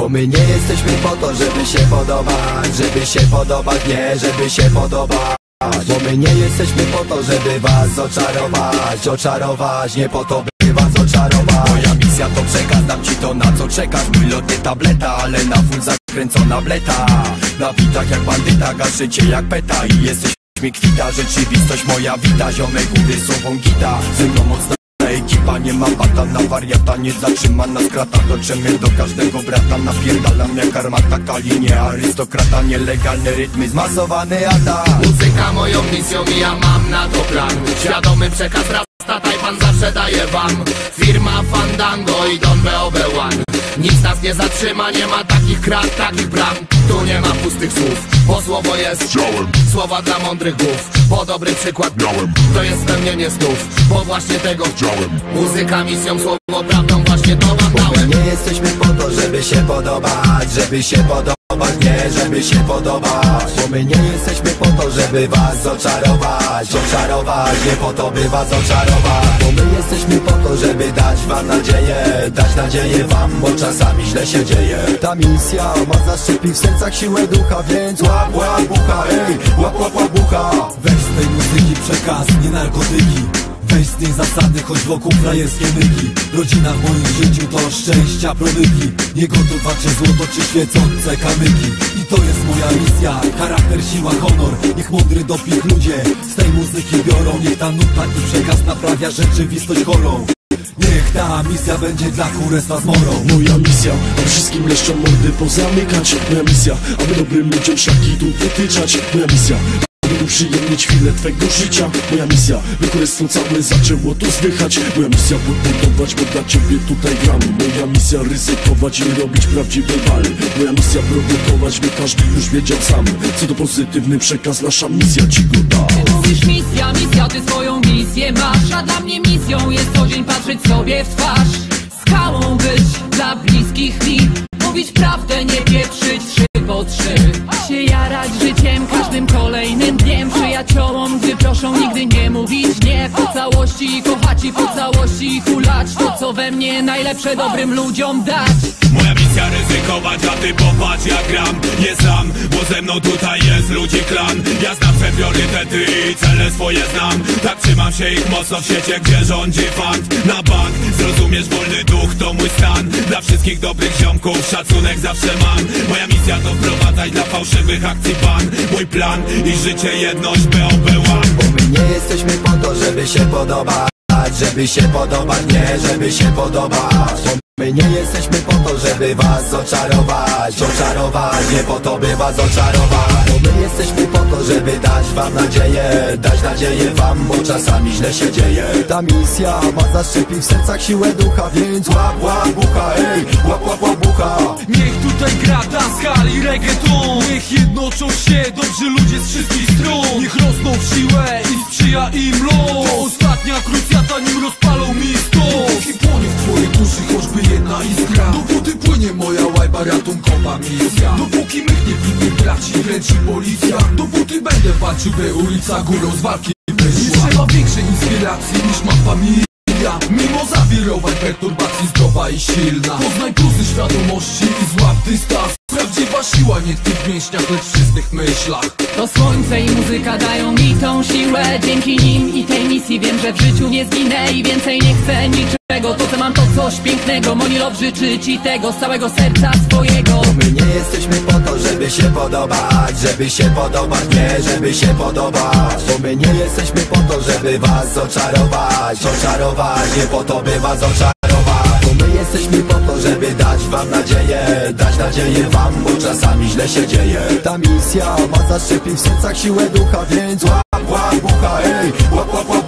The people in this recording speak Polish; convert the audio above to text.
Bo my nie jesteśmy po to, żeby się podobać Żeby się podobać, nie, żeby się podobać. Bo my nie jesteśmy po to, żeby was oczarować Oczarować, nie po to, by was oczarować. Moja misja to przekaz, dam ci to na co czekasz? Mój lot nie tableta, ale na full zakręcona bleta. Na widach jak bandyta, gaszycie jak peta I jesteś mi kwita, rzeczywistość moja wita Ziomek góry są gita, ze mną mocna ekipa Nie ma bata na wariata, nie zatrzyma nas krata. Dotrzemy do każdego brata, napierdalam jak armata Kalinie, arystokrata, nielegalne rytmy, zmasowany atak. Muzyka moją misją i ja mam na to plan. Świadomy przekaz rasta, Tajpan zawsze daje wam. Firma Fandango i Don BOB1 Nic nas nie zatrzyma, nie ma takich krat, takich bram. Tu nie ma pustych słów, bo słowo jest Ciałem. Słowa dla mądrych głów, bo dobry przykład Miałem. To jest spełnienie snów, bo właśnie tego Chciałem. Muzyka misją, słowo prawdą, właśnie to wam dałem. nie jesteśmy po to, żeby się podobać Żeby się podobać, nie, żeby się podobać. Bo my nie jesteśmy po to, żeby was oczarować Oczarować, nie po to, by was oczarować Bo my jesteśmy po to, żeby dać wam nadzieję Dać nadzieję wam, bo czasami źle się dzieje. Ta misja ma zaszczepić w sercach siłę ducha Więc łap, łap, bucha, ej, łap, łap, łap, bucha. Weź z tej muzyki przekaz, nie narkotyki. Weź z tej zasady, choć wokół frajerskie myki. Rodzina w moim życiu to szczęścia promyki Nie gotowa czy złoto, czy świecące kamyki. I to jest siła, honor. Niech mądry dopich ludzie z tej muzyki biorą. Niech ta nuta i przekaz naprawia rzeczywistość chorą. Niech ta misja będzie dla kurestwa z morą. Moja misja, aby wszystkim leszczom mordy pozamykać. Moja misja, aby dobrym ludziom szlaki tu wytyczać. Moja misja, aby uprzyjemnić chwilę twego życia. Moja misja, by królestwo całe zaczęło tu zwychać Moja misja podbudować, bo dla ciebie tutaj gram Moja misja ryzykować i robić prawdziwy wal Moja misja produkować, by każdy już wiedział sam. Co to pozytywny przekaz, nasza misja ci go da. Mówisz misja, misja, ty swoją misję masz. A dla mnie misją jest co dzień patrzeć sobie w twarz. Skałą być dla bliskich mi. Mówić prawdę, nie pieprzyć trzy po trzy kochać i po całości hulać To co we mnie najlepsze dobrym ludziom dać. Moja misja ryzykować, a ty popatrz jak gram. Nie sam, bo ze mną tutaj jest ludzi klan. Ja znam swe priorytety i cele swoje znam. Tak trzymam się ich mocno w świecie, gdzie rządzi fant Na bank, zrozumiesz wolny duch, to mój stan. Dla wszystkich dobrych ziomków szacunek zawsze mam. Moja misja to wprowadzać dla fałszywych akcji ban. Mój plan i życie jedność BOB1 Bo my nie jesteśmy po to, żeby się podobać Żeby się podobać, nie, żeby się podobać. My nie jesteśmy po to, żeby was oczarować. Oczarować, nie po to, by was oczarować jesteśmy po to, żeby dać wam nadzieję Dać nadzieję wam, bo czasami źle się dzieje. Ta misja ma zaszczepić w sercach siłę ducha Więc łap, łap, bucha, ej, łap, łap, łap, bucha. Niech tutaj gra daskal i reggaeton. Niech jednoczą się dobrzy ludzie z wszystkich stron. Niech rosną w siłę i sprzyja im los. To ostatnia krucjata nim rozpalą mi stos. Dopóki płonie w twojej duszy choćby jedna iskra. Dopóty płynie moja łajba ratunkowa misja. Dopóki mych niewinnych braci wręczy policja. Dopóty będę walczył, by ulica górą z walki wyszła. Nie trzeba większej inspiracji niż ma familia. Mimo zawirowań perturbacji zdrowa i silna. Poznaj plusy świadomości i złap dystans. Prawdziwa siła nie w mięśniach, lecz w myślach. To słońce i muzyka dają tą siłę. Dzięki nim i tej misji wiem, że w życiu nie zginę I więcej nie chcę niczego. To co mam to coś pięknego. Moni Love życzy ci tego z całego serca swojego. My nie jesteśmy po to, żeby się podobać. Żeby się podobać, nie, żeby się podobać. Bo my nie jesteśmy po to, żeby was oczarować. Oczarować, nie po to, by was oczarować. Bo my jesteśmy po to, żeby dać wam nadzieję. Dać nadzieję wam, bo czasami źle się dzieje. Ta misja ma zaszczepić w sercach siłę ducha Więc łap, bucha, ej, łap, łap, łap